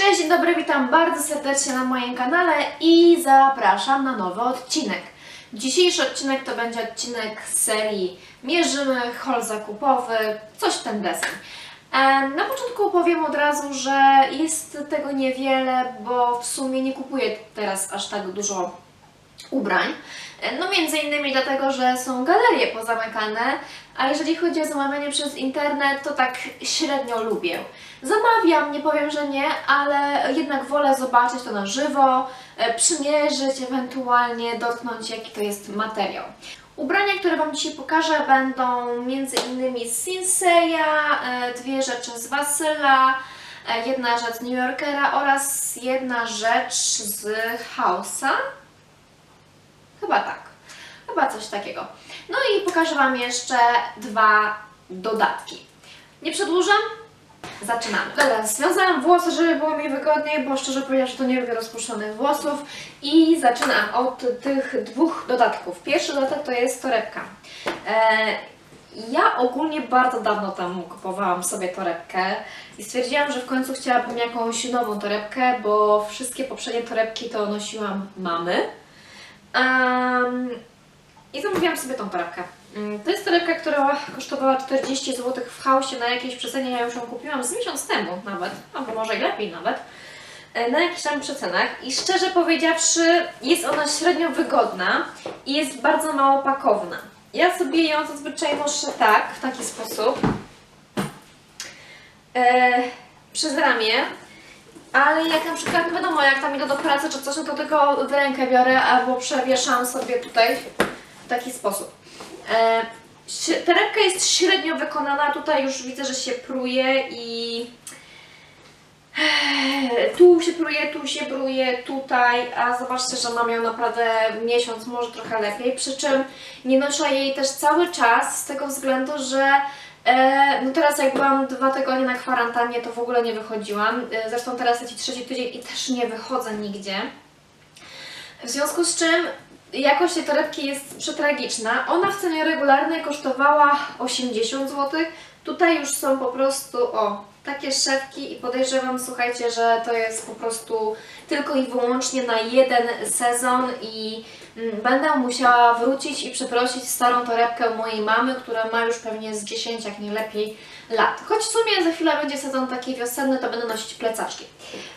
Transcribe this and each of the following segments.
Cześć, dzień dobry, witam bardzo serdecznie na moim kanale i zapraszam na nowy odcinek. Dzisiejszy odcinek to będzie odcinek z serii Mierzymy, haul zakupowy, coś w ten deseń. Na początku powiem od razu, że jest tego niewiele, bo w sumie nie kupuję teraz aż tak dużo ubrań. No między innymi dlatego, że są galerie pozamykane, a jeżeli chodzi o zamawianie przez internet, to tak średnio lubię. Zamawiam, nie powiem, że nie, ale jednak wolę zobaczyć to na żywo, e, przymierzyć, ewentualnie dotknąć jaki to jest materiał. Ubrania, które Wam dzisiaj pokażę będą innymi z Sinseya, e, dwie rzeczy z Wasyla, e, jedna rzecz z New Yorkera oraz jedna rzecz z House'a. Chyba tak. Chyba coś takiego. No i pokażę Wam jeszcze dwa dodatki. Nie przedłużam? Zaczynamy. Dobra, związałam włosy, żeby było mi wygodniej, bo szczerze powiedziawszy to nie lubię rozpuszczonych włosów. I zaczynam od tych dwóch dodatków. Pierwszy dodatek to jest torebka. E, ja ogólnie bardzo dawno temu kupowałam sobie torebkę i stwierdziłam, że w końcu chciałabym jakąś nową torebkę, bo wszystkie poprzednie torebki to nosiłam mamy. I zamówiłam sobie tą torebkę. Mm, To jest torebka, która kosztowała 40 zł w hausie na jakiejś przecenie. Ja już ją kupiłam z miesiąc temu nawet, albo może i lepiej nawet. e, Na jakichś tam przecenach i szczerze powiedziawszy jest ona średnio wygodna i jest bardzo mało pakowna. Ja sobie ją zazwyczaj noszę tak, w taki sposób. E, przez ramię ale jak na przykład, no wiadomo, jak tam idę do pracy czy coś, no to tylko w rękę biorę albo przewieszam sobie tutaj taki sposób. E, torebka jest średnio wykonana, tutaj już widzę, że się pruje i e, tu się pruje, tu się pruje, tutaj, a zobaczcie, że mam ją naprawdę miesiąc, może trochę lepiej, przy czym nie noszę jej też cały czas z tego względu, że E, no teraz jak byłam dwa tygodnie na kwarantannie, to w ogóle nie wychodziłam. E, zresztą teraz leci trzeci tydzień i też nie wychodzę nigdzie. W związku z czym jakość tej torebki jest przetragiczna. Ona w cenie regularnej kosztowała 80 zł. Tutaj już są po prostu, o, takie szewki i podejrzewam, słuchajcie, że to jest po prostu tylko i wyłącznie na jeden sezon i mm, będę musiała wrócić i przeprosić starą torebkę mojej mamy, która ma już pewnie z 10, jak nie lepiej, lat. Choć w sumie za chwilę będzie sezon taki wiosenny, to będę nosić plecaczki.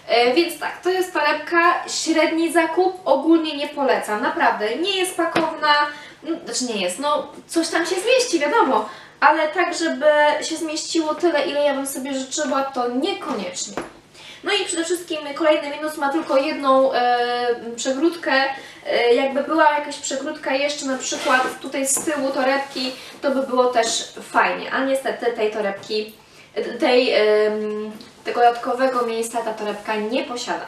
E, więc tak, to jest torebka, średni zakup, ogólnie nie polecam, naprawdę, nie jest pakowna, mm, znaczy nie jest, no coś tam się zmieści, wiadomo, ale tak, żeby się zmieściło tyle, ile ja bym sobie życzyła, to niekoniecznie. No i przede wszystkim kolejny minus ma tylko jedną e, przegródkę. E, jakby była jakaś przegródka jeszcze na przykład tutaj z tyłu torebki, to by było też fajnie, a niestety tej torebki, tej, em, tego dodatkowego miejsca ta torebka nie posiada.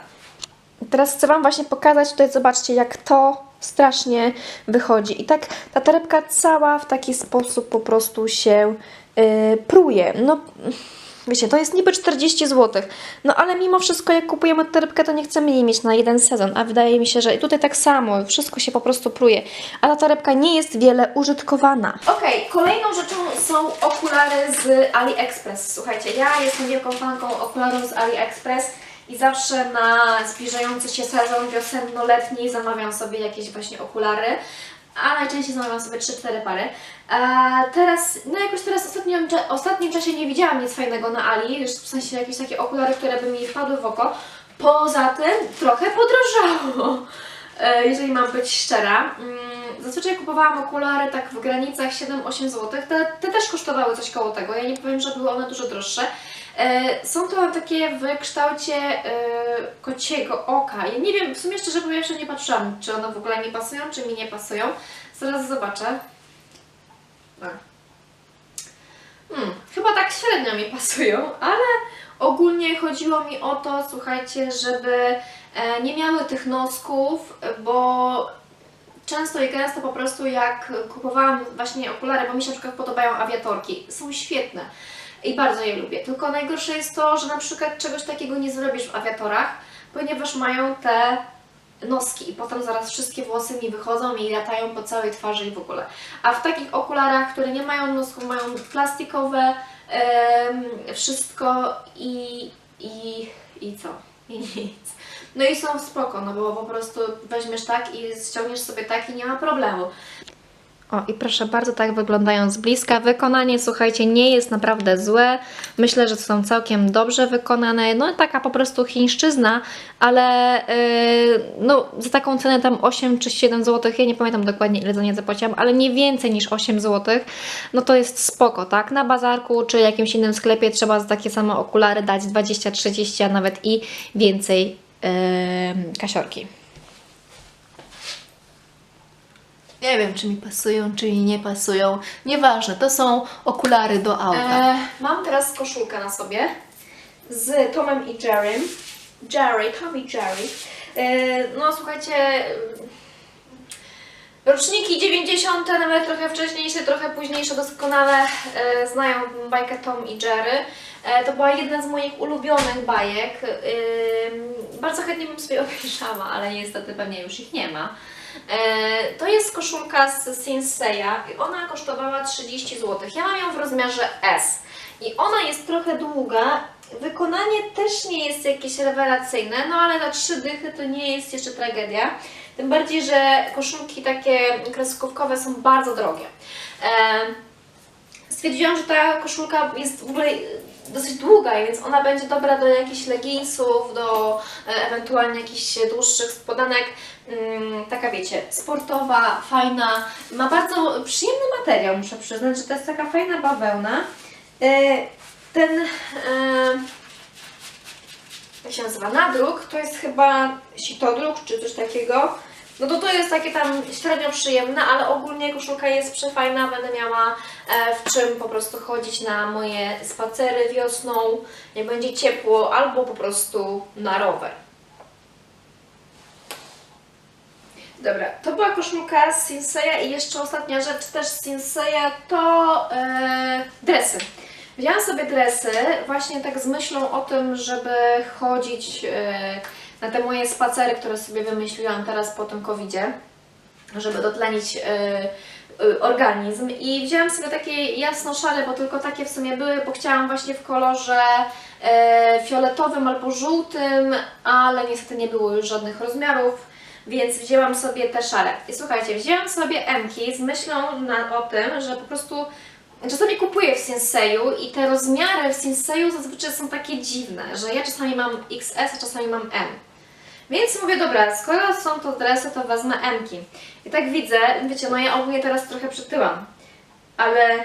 Teraz chcę Wam właśnie pokazać, tutaj zobaczcie jak to strasznie wychodzi. I tak ta torebka cała w taki sposób po prostu się yy, pruje. No, wiecie, to jest niby 40 zł. No ale mimo wszystko jak kupujemy torebkę, to nie chcemy jej mieć na jeden sezon. A wydaje mi się, że tutaj tak samo, wszystko się po prostu pruje. A ta torebka nie jest wiele użytkowana. Okej, kolejną rzeczą są okulary z AliExpress. Słuchajcie, ja jestem wielką fanką okularów z AliExpress. I zawsze na zbliżający się sezon wiosenno-letni zamawiam sobie jakieś właśnie okulary, a najczęściej zamawiam sobie 3-4 pary. A teraz, no jakoś teraz w ostatnim czasie nie widziałam nic fajnego na Ali, już w sensie jakieś takie okulary, które by mi wpadły w oko. Poza tym trochę podrożało, e, jeżeli mam być szczera. Mm, Zazwyczaj kupowałam okulary tak w granicach 7-8 zł. Te, te też kosztowały coś koło tego. Ja nie powiem, że były one dużo droższe. E, Są to takie w kształcie e, kociego oka. Ja nie wiem, w sumie szczerze powiedziawszy nie patrzyłam, czy one w ogóle mi pasują, czy mi nie pasują. Zaraz zobaczę. Hmm, chyba tak średnio mi pasują, ale ogólnie chodziło mi o to, słuchajcie, żeby e, nie miały tych nosków, bo często i gęsto po prostu jak kupowałam właśnie okulary, bo mi się na przykład podobają awiatorki, są świetne i bardzo je lubię. Tylko najgorsze jest to, że na przykład czegoś takiego nie zrobisz w awiatorach, ponieważ mają te noski i potem zaraz wszystkie włosy mi wychodzą i latają po całej twarzy i w ogóle. A w takich okularach, które nie mają nosków, mają plastikowe em, wszystko i, i, i co? i nic. No i są spoko, no bo po prostu weźmiesz tak i ściągniesz sobie tak i nie ma problemu. O, i proszę bardzo, tak wyglądają z bliska. Wykonanie, słuchajcie, nie jest naprawdę złe. Myślę, że są całkiem dobrze wykonane. No, taka po prostu chińszczyzna, ale yy, no, za taką cenę tam 8 czy 7 zł, ja nie pamiętam dokładnie ile za nie zapłaciłam, ale nie więcej niż 8 zł, no to jest spoko, tak? Na bazarku czy jakimś innym sklepie trzeba za takie same okulary dać 20, 30, a nawet i więcej yy, kasiorki. Nie wiem, czy mi pasują, czy mi nie pasują. Nieważne, to są okulary do auta. E, mam teraz koszulkę na sobie z Tomem i Jerrym. Jerry, Tom i Jerry. E, no słuchajcie, roczniki 90., nawet trochę wcześniejsze, trochę późniejsze, doskonale e, znają bajkę Tom i Jerry. E, to była jedna z moich ulubionych bajek. E, bardzo chętnie bym sobie obejrzała, ale niestety pewnie już ich nie ma. E, To jest koszulka z Sinseya i ona kosztowała 30 zł. Ja mam ją w rozmiarze S i ona jest trochę długa. Wykonanie też nie jest jakieś rewelacyjne, no ale za trzy dychy to nie jest jeszcze tragedia. Tym bardziej, że koszulki takie kreskówkowe są bardzo drogie. E, Stwierdziłam, że ta koszulka jest w ogóle dosyć długa, więc ona będzie dobra do jakichś leginsów, do e, ewentualnie jakichś dłuższych spodanek. Taka wiecie, sportowa, fajna. Ma bardzo przyjemny materiał, muszę przyznać, że to jest taka fajna bawełna. E, Ten, e, jak się nazywa, nadruk, to jest chyba sitodruk czy coś takiego. No to to jest takie tam średnio przyjemne, ale ogólnie koszulka jest przefajna, będę miała e, w czym po prostu chodzić na moje spacery wiosną, jak będzie ciepło, albo po prostu na rower. Dobra, to była koszulka z Sinseya i jeszcze ostatnia rzecz też z Sinseya to e, dresy. Wzięłam sobie dresy właśnie tak z myślą o tym, żeby chodzić e, na te moje spacery, które sobie wymyśliłam teraz po tym covidzie, żeby dotlenić e, e, organizm i wzięłam sobie takie jasno-szare, bo tylko takie w sumie były, bo chciałam właśnie w kolorze e, fioletowym albo żółtym, ale niestety nie było już żadnych rozmiarów, więc wzięłam sobie te szare. I słuchajcie, wzięłam sobie M-ki z myślą na, o tym, że po prostu czasami kupuję w Sinseju i te rozmiary w Sinseju zazwyczaj są takie dziwne, że ja czasami mam XS, a czasami mam M. Więc mówię, dobra, skoro są to dresy, to wezmę M-ki. I tak widzę, wiecie, no ja ogólnie teraz trochę przytyłam, ale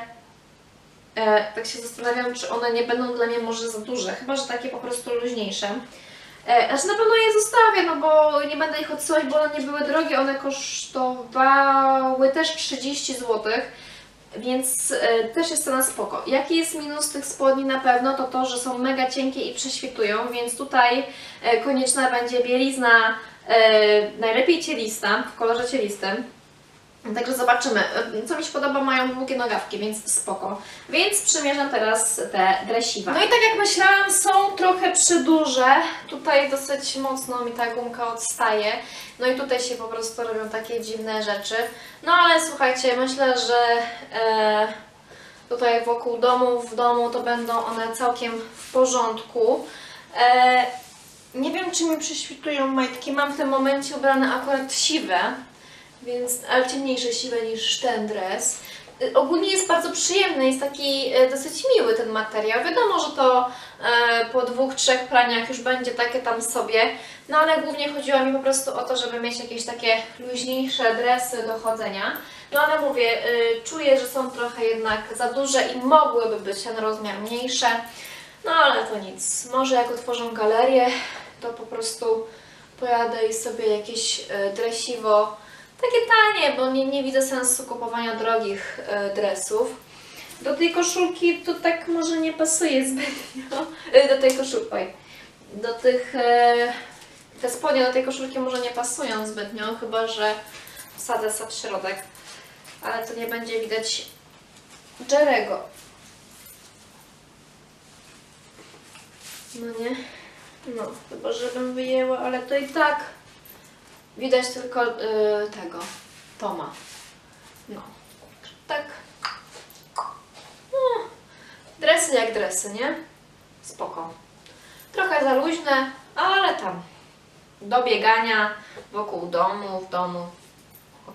e, tak się zastanawiam, czy one nie będą dla mnie może za duże, chyba, że takie po prostu luźniejsze. E, znaczy na pewno je zostawię, no bo nie będę ich odsyłać, bo one nie były drogie, one kosztowały też 30 zł. Więc e, też jest to na spoko. Jaki jest minus tych spodni na pewno, to to, że są mega cienkie i prześwitują, więc tutaj e, konieczna będzie bielizna, najlepiej cielista, w kolorze cielistym. Także zobaczymy. E, Co mi się podoba, mają długie nogawki, więc spoko. Więc przymierzam teraz te dresiwa. No i tak jak myślałam, są trochę przyduże. Tutaj dosyć mocno mi ta gumka odstaje. No i tutaj się po prostu robią takie dziwne rzeczy. No ale słuchajcie, myślę, że e, tutaj wokół domu, w domu to będą one całkiem w porządku. E, nie wiem, czy mi prześwitują majtki. Mam w tym momencie ubrane akurat siwe, więc, ale ciemniejsze siwe niż ten dres. Y, Ogólnie jest bardzo przyjemny, jest taki e, dosyć miły ten materiał. Wiadomo, że to e, po dwóch, trzech praniach już będzie takie tam sobie, no ale głównie chodziło mi po prostu o to, żeby mieć jakieś takie luźniejsze dresy do chodzenia. No ale mówię, y, czuję, że są trochę jednak za duże i mogłyby być ten rozmiar mniejsze. No ale to nic. Może jak otworzą galerię, to po prostu pojadę i sobie jakieś dresiwo, takie tanie, bo nie, nie widzę sensu kupowania drogich e, dresów. Do tej koszulki to tak może nie pasuje zbytnio. E, Do tej koszulki. Do tych, e, te spodnie do tej koszulki może nie pasują zbytnio, chyba że wsadzę sobie w środek. Ale to nie będzie widać Jerego. No nie? No, chyba żebym wyjęła, ale to i tak widać tylko y, tego, Toma. No, tak. No, dresy jak dresy, nie? Spoko. Trochę za luźne, ale tam do biegania wokół domu, w domu.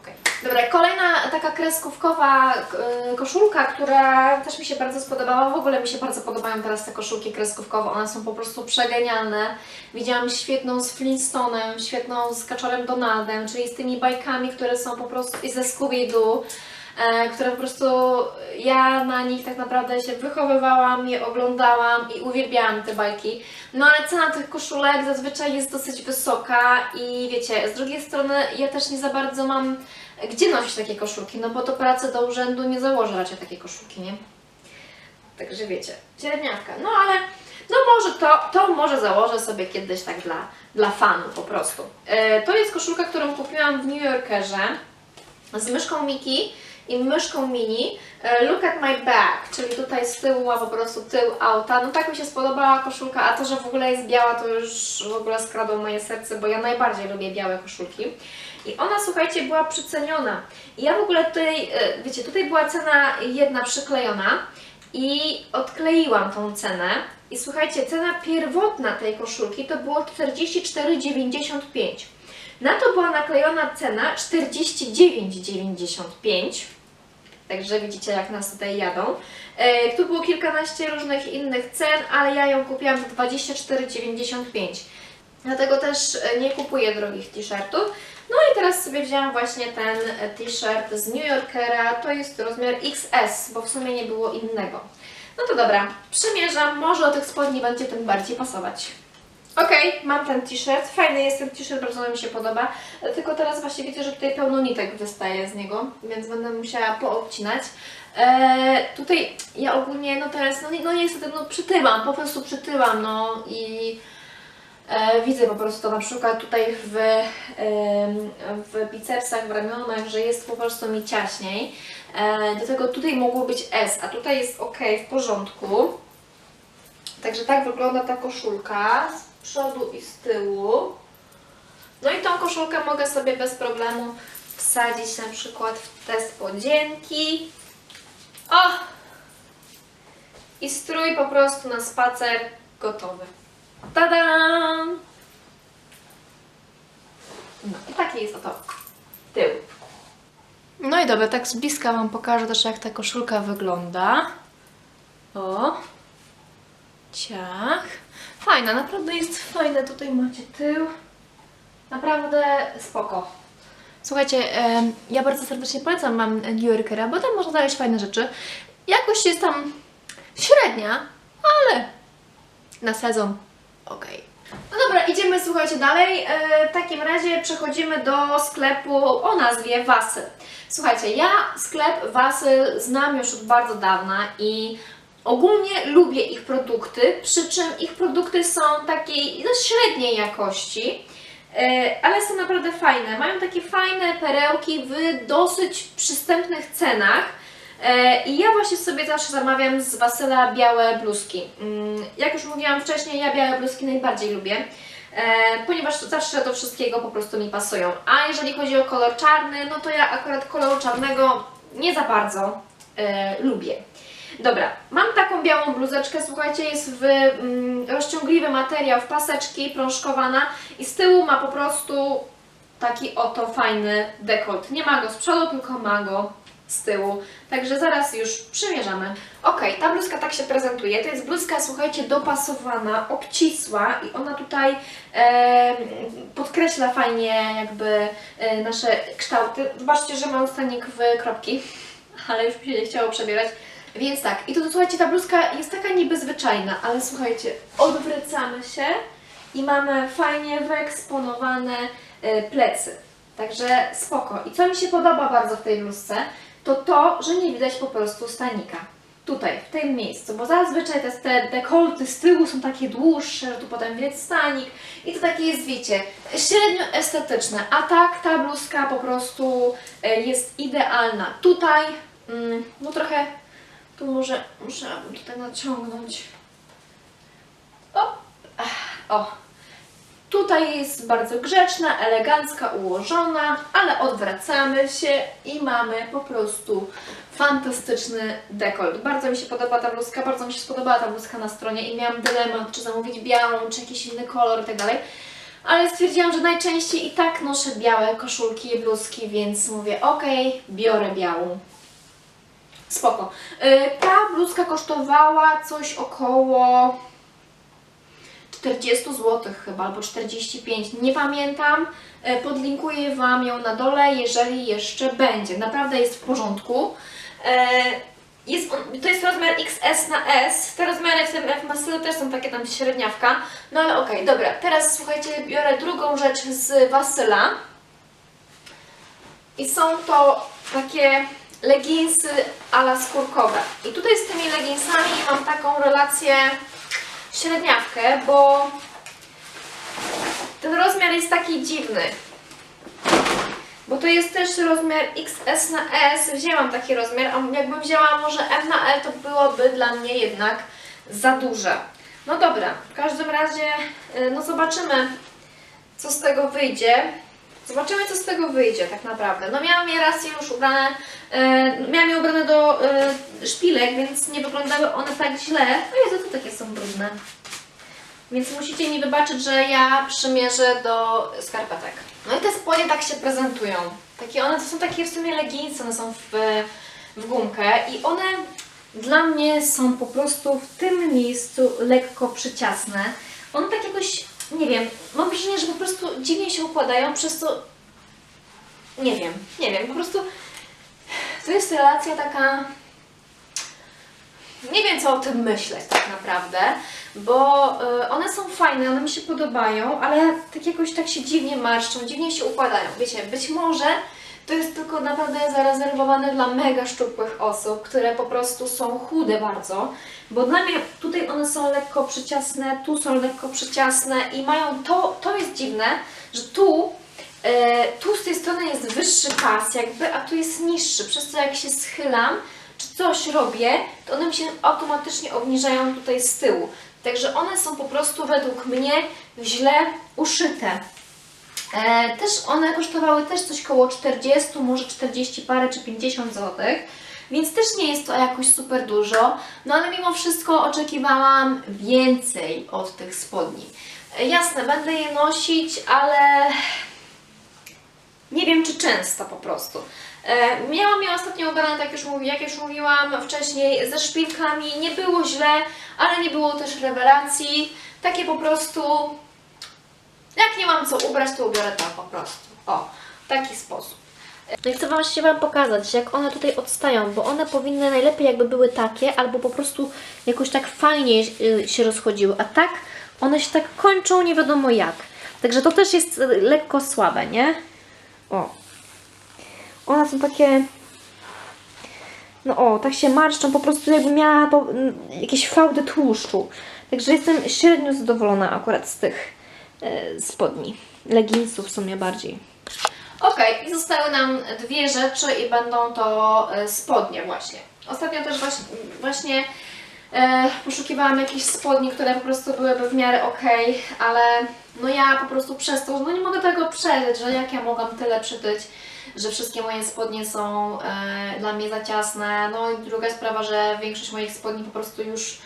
Okej. Dobra, kolejna taka kreskówkowa e, koszulka, która też mi się bardzo spodobała. W ogóle mi się bardzo podobają teraz te koszulki kreskówkowe. One są po prostu przegenialne. Widziałam świetną z Flintstonem, świetną z Kaczorem Donaldem, czyli z tymi bajkami, które są po prostu i ze Scooby-Doo. E, które po prostu ja na nich tak naprawdę się wychowywałam, je oglądałam i uwielbiałam te bajki. No ale cena tych koszulek zazwyczaj jest dosyć wysoka i wiecie, z drugiej strony ja też nie za bardzo mam gdzie nosić takie koszulki, no bo do pracy, do urzędu nie założę raczej takiej koszulki, nie? Także wiecie, średniawka. No ale no może to, to może założę sobie kiedyś tak dla, dla fanów po prostu. E, to jest koszulka, którą kupiłam w New Yorkerze z myszką Miki i myszką Mini. E, Look at my back, czyli tutaj z tyłu ma po prostu tył auta. No tak mi się spodobała koszulka, a to, że w ogóle jest biała, to już w ogóle skradło moje serce, bo ja najbardziej lubię białe koszulki. I ona, słuchajcie, była przeceniona. I ja w ogóle tutaj, e, wiecie, tutaj była cena jedna przyklejona i odkleiłam tą cenę. I słuchajcie, cena pierwotna tej koszulki to było 44,95. Na to była naklejona cena 49,95. Także widzicie, jak nas tutaj jadą. E, tu było kilkanaście różnych innych cen, ale ja ją kupiłam za 24,95. Dlatego też e, nie kupuję drogich t-shirtów. No i teraz sobie wzięłam właśnie ten e, t-shirt z New Yorkera. To jest rozmiar XS, bo w sumie nie było innego. No to dobra, przymierzam. Może do tych spodni będzie tym bardziej pasować. Okej, mam ten t-shirt. Fajny jest ten t-shirt, bardzo mi się podoba. Tylko teraz właśnie widzę, że tutaj pełno nitek wystaje z niego, więc będę musiała poobcinać. Eee, tutaj ja ogólnie, no teraz, no, no niestety, no przytyłam, po prostu przytyłam, no i e, widzę po prostu na przykład tutaj w, w bicepsach, w ramionach, że jest po prostu mi ciaśniej. E, do tego tutaj mogło być S, a tutaj jest ok, w porządku. Także tak wygląda ta koszulka przodu i z tyłu. No i tą koszulkę mogę sobie bez problemu wsadzić na przykład w te spodzienki. O! I strój po prostu na spacer gotowy. Tada! No i taki jest oto tył. No i dobra, tak z bliska Wam pokażę też jak ta koszulka wygląda. O! Ciach. Fajna, naprawdę jest fajna. Tutaj macie tył. Naprawdę spoko. Słuchajcie, ja bardzo serdecznie polecam Wam New Yorkera, bo tam można znaleźć fajne rzeczy. Jakość jest tam średnia, ale na sezon okej. No dobra, idziemy, słuchajcie, dalej. E, w takim razie przechodzimy do sklepu o nazwie Wasy. Słuchajcie, ja sklep Wasy znam już od bardzo dawna i ogólnie lubię ich produkty, przy czym ich produkty są takiej no, średniej jakości. E, ale są naprawdę fajne. Mają takie fajne perełki w dosyć przystępnych cenach. E, I ja właśnie sobie zawsze zamawiam z Wasyla białe bluzki. Mm, Jak już mówiłam wcześniej, ja białe bluzki najbardziej lubię, e, ponieważ zawsze do wszystkiego po prostu mi pasują. A jeżeli chodzi o kolor czarny, no to ja akurat koloru czarnego nie za bardzo lubię. Dobra, mam taką białą bluzeczkę, słuchajcie, jest w mm, rozciągliwy materiał, w paseczki, prążkowana i z tyłu ma po prostu taki oto fajny dekolt. Nie ma go z przodu, tylko ma go z tyłu. Także zaraz już przymierzamy. Ok, ta bluzka tak się prezentuje. To jest bluzka, słuchajcie, dopasowana, obcisła i ona tutaj e, podkreśla fajnie jakby e, nasze kształty. Zobaczcie, że mam stanik w kropki, ale już mi się nie chciało przebierać. Więc tak, i tu słuchajcie, ta bluzka jest taka niby zwyczajna, ale słuchajcie, odwracamy się i mamy fajnie wyeksponowane e, plecy. Także spoko. I co mi się podoba bardzo w tej bluzce, to to, że nie widać po prostu stanika. Tutaj, w tym miejscu, bo zazwyczaj te, te dekolty z tyłu są takie dłuższe, że tu potem widać stanik i to takie jest, wiecie, średnio estetyczne, a tak ta bluzka po prostu e, jest idealna. Tutaj, mm, no trochę, tu może, muszę tutaj naciągnąć. O, o, Tutaj jest bardzo grzeczna, elegancka, ułożona, ale odwracamy się i mamy po prostu fantastyczny dekolt. Bardzo mi się podoba ta bluzka, bardzo mi się spodobała ta bluzka na stronie i miałam dylemat, czy zamówić białą, czy jakiś inny kolor i tak. Ale stwierdziłam, że najczęściej i tak noszę białe koszulki i bluzki, więc mówię, okej, biorę białą. Spoko. Y, Ta bluzka kosztowała coś około 40 zł chyba, albo 45, nie pamiętam. E, Podlinkuję Wam ją na dole, jeżeli jeszcze będzie. Naprawdę jest w porządku. E, Jest to jest rozmiar XS na S. Te rozmiary w tym F Masylu też są takie tam średniawka. No ale okej, dobra. Teraz słuchajcie, biorę drugą rzecz z Wasyla. I są to takie leginsy ala skórkowe. I tutaj z tymi leginsami mam taką relację średniawkę, bo ten rozmiar jest taki dziwny. Bo to jest też rozmiar XS na S. Wzięłam taki rozmiar, a jakbym wzięła może M na L, to byłoby dla mnie jednak za duże. No dobra, w każdym razie, y, no zobaczymy, co z tego wyjdzie. Zobaczymy, co z tego wyjdzie tak naprawdę. No miałam je raz już ubrane, y, miałam je ubrane do y, szpilek, więc nie wyglądały one tak źle. O Jezu, to takie są brudne. Więc musicie mi wybaczyć, że ja przymierzę do skarpetek. No i te spodnie tak się prezentują. Takie one to są takie w sumie leginsy, one są w, w gumkę i one dla mnie są po prostu w tym miejscu lekko przyciasne. One tak jakoś, nie wiem, mam wrażenie, że po prostu dziwnie się układają, przez co nie wiem, nie wiem, po prostu to jest relacja taka nie wiem, co o tym myśleć tak naprawdę, bo y, one są fajne, one mi się podobają, ale tak jakoś tak się dziwnie marszczą, dziwnie się układają. Wiecie, być może to jest tylko naprawdę zarezerwowane dla mega szczupłych osób, które po prostu są chude bardzo, bo dla mnie tutaj one są lekko przyciasne, tu są lekko przyciasne i mają to, to jest dziwne, że tu E, tu z tej strony jest wyższy pas jakby, a tu jest niższy, przez co jak się schylam, czy coś robię, to one mi się automatycznie obniżają tutaj z tyłu. Także one są po prostu według mnie źle uszyte. E, też one kosztowały też coś koło 40, może 40 parę czy 50 zł, więc też nie jest to jakoś super dużo, no ale mimo wszystko oczekiwałam więcej od tych spodni. E, jasne, będę je nosić, ale nie wiem, czy często po prostu. E, miałam je ostatnio ubrane, tak już mówi, jak już mówiłam wcześniej, ze szpilkami. Nie było źle, ale nie było też rewelacji. Takie po prostu, jak nie mam co ubrać, to ubiorę to po prostu. O, w taki sposób. No i chcę Wam się Wam pokazać, jak one tutaj odstają, bo one powinny najlepiej jakby były takie, albo po prostu jakoś tak fajnie y, się rozchodziły, a tak one się tak kończą nie wiadomo jak. Także to też jest y, lekko słabe, nie? O. One są takie. No o, tak się marszczą, po prostu jakby miała po, m, jakieś fałdy tłuszczu. Także jestem średnio zadowolona akurat z tych spodni. Leginsów w sumie bardziej. Ok, i zostały nam dwie rzeczy i będą to e, spodnie właśnie. Ostatnio też właśnie, właśnie e, poszukiwałam jakichś spodni, które po prostu byłyby w miarę ok, ale no ja po prostu przez to, no nie mogę tego przeżyć, że jak ja mogłam tyle przytyć, że wszystkie moje spodnie są e, dla mnie za ciasne. No i druga sprawa, że większość moich spodni po prostu już e,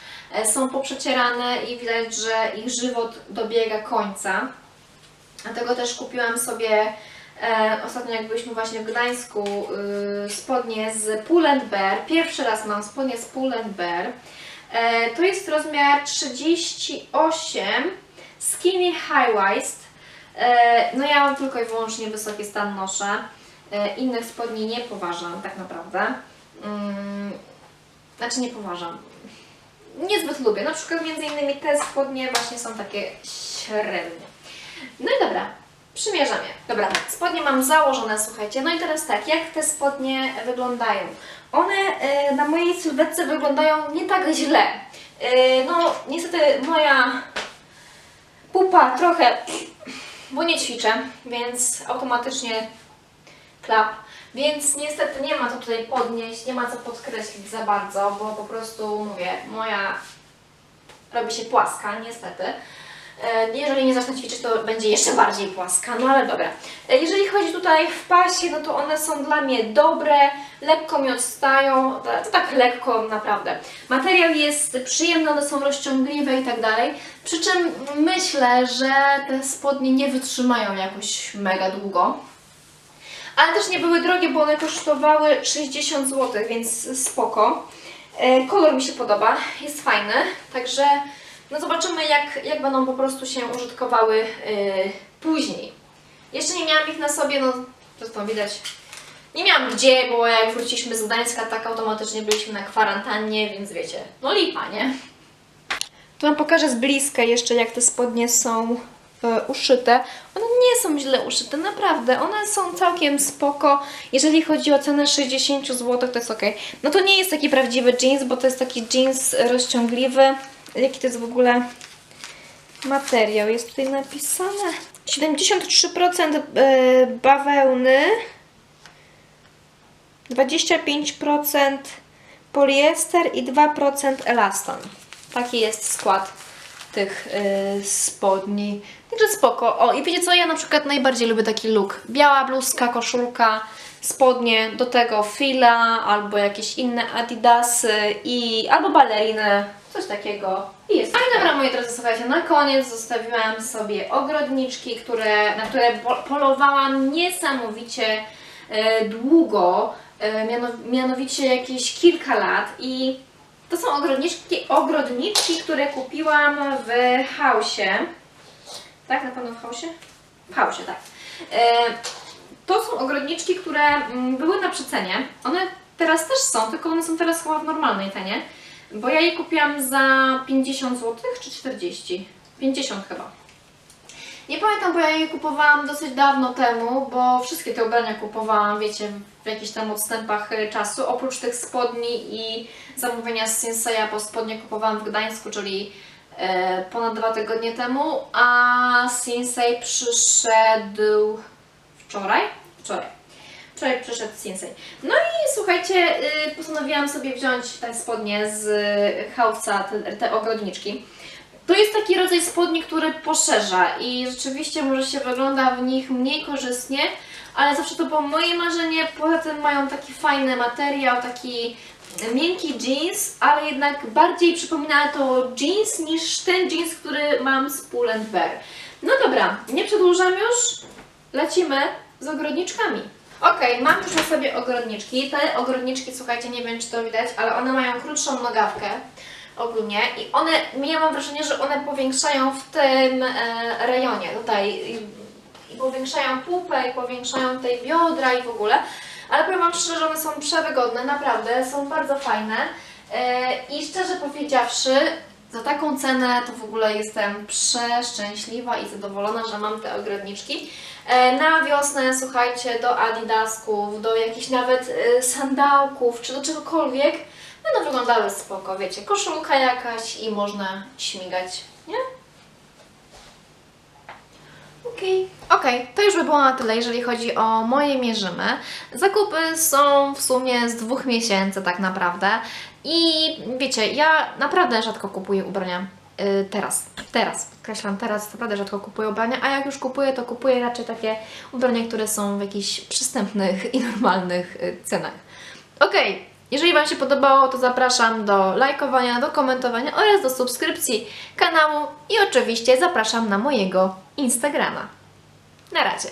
są poprzecierane i widać, że ich żywot dobiega końca. Dlatego też kupiłam sobie e, ostatnio jak byliśmy właśnie w Gdańsku y, spodnie z Pull Bear. Pierwszy raz mam spodnie z Pull Bear. E, to jest rozmiar 38 skinny high waist. E, no ja mam tylko i wyłącznie wysoki stan noszę. E, innych spodni nie poważam tak naprawdę. Mm, znaczy nie poważam. Niezbyt lubię. Na przykład między innymi te spodnie właśnie są takie średnie. No i dobra, przymierzam je. Dobra, spodnie mam założone, słuchajcie. No i teraz tak, jak te spodnie wyglądają? One e, na mojej sylwetce wyglądają nie tak źle. E, no, niestety moja pupa trochę, bo nie ćwiczę, więc automatycznie klap. Więc niestety nie ma co tutaj podnieść, nie ma co podkreślić za bardzo, bo po prostu mówię, moja robi się płaska, niestety. E, Jeżeli nie zacznę ćwiczyć, to będzie jeszcze bardziej płaska, no ale dobra. E, Jeżeli chodzi tutaj w pasie, no to one są dla mnie dobre, lekko mi odstają, to, to tak lekko naprawdę. Materiał jest przyjemny, one są rozciągliwe i tak dalej, przy czym myślę, że te spodnie nie wytrzymają jakoś mega długo. Ale też nie były drogie, bo one kosztowały 60 zł, więc spoko. E, Kolor mi się podoba, jest fajny, także no zobaczymy jak, jak będą po prostu się użytkowały e, później. Jeszcze nie miałam ich na sobie, no zresztą widać, nie miałam gdzie, bo jak wróciliśmy z Gdańska, tak automatycznie byliśmy na kwarantannie, więc wiecie, no lipa, nie? Tu Wam pokażę z bliska jeszcze, jak te spodnie są uszyte. One nie są źle uszyte, naprawdę. One są całkiem spoko. Jeżeli chodzi o cenę 60 zł, to jest ok. No to nie jest taki prawdziwy jeans, bo to jest taki jeans rozciągliwy. Jaki to jest w ogóle materiał? Jest tutaj napisane. 73% e, bawełny, 25% poliester i 2% elastan. Taki jest skład tych y, spodni. Także spoko. O, i wiecie co? Ja na przykład najbardziej lubię taki look. Biała bluzka, koszulka, spodnie, do tego fila, albo jakieś inne adidasy i albo baleriny, coś takiego. I jest. A dobra, moi drodzy, słuchajcie, na koniec zostawiłam sobie ogrodniczki, które, na które po- polowałam niesamowicie e, długo, miano, mianowicie jakieś kilka lat i to są ogrodniczki, ogrodniczki, które kupiłam w Hausie. Tak, na pewno w Hausie? W Hausie, tak. E, to są ogrodniczki, które mm, były na przecenie. One teraz też są, tylko one są teraz chyba w normalnej cenie. Bo ja je kupiłam za 50 zł czy 40? 50 chyba. Nie pamiętam, bo ja je kupowałam dosyć dawno temu, bo wszystkie te ubrania kupowałam, wiecie, w jakichś tam odstępach y, czasu. Oprócz tych spodni i zamówienia z Sinseya, bo spodnie kupowałam w Gdańsku, czyli e, ponad dwa tygodnie temu, a Sinsei przyszedł wczoraj? Wczoraj. Wczoraj przyszedł Sinsei. No i słuchajcie, y, postanowiłam sobie wziąć te spodnie z Hausa, te, te ogrodniczki. To jest taki rodzaj spodni, który poszerza i rzeczywiście może się wygląda w nich mniej korzystnie, ale zawsze to było moje marzenie. Poza tym mają taki fajny materiał, taki miękki jeans, ale jednak bardziej przypomina to jeans niż ten jeans, który mam z Pull and Bear. No dobra, nie przedłużam już, lecimy z ogrodniczkami. Okej, mam już na sobie ogrodniczki. Te ogrodniczki, słuchajcie, nie wiem czy to widać, ale one mają krótszą nogawkę ogólnie i one, ja mam wrażenie, że one powiększają w tym e, rejonie tutaj i, i powiększają pupę i powiększają tutaj biodra i w ogóle, ale powiem Wam szczerze, że one są przewygodne, naprawdę, są bardzo fajne e, i szczerze powiedziawszy, za taką cenę to w ogóle jestem przeszczęśliwa i zadowolona, że mam te ogrodniczki. E, Na wiosnę, słuchajcie, do adidasków, do jakichś nawet e, sandałków, czy do czegokolwiek, będą wyglądały spoko, wiecie, koszulka jakaś i można śmigać, nie? Okej. Okej, to już by było na tyle, jeżeli chodzi o moje mierzymy. Zakupy są w sumie z dwóch miesięcy tak naprawdę. I wiecie, ja naprawdę rzadko kupuję ubrania y, teraz. Teraz, podkreślam, teraz naprawdę rzadko kupuję ubrania, a jak już kupuję, to kupuję raczej takie ubrania, które są w jakichś przystępnych i normalnych y, cenach. Okej, jeżeli Wam się podobało, to zapraszam do lajkowania, do komentowania oraz do subskrypcji kanału i oczywiście zapraszam na mojego Instagrama. Na razie.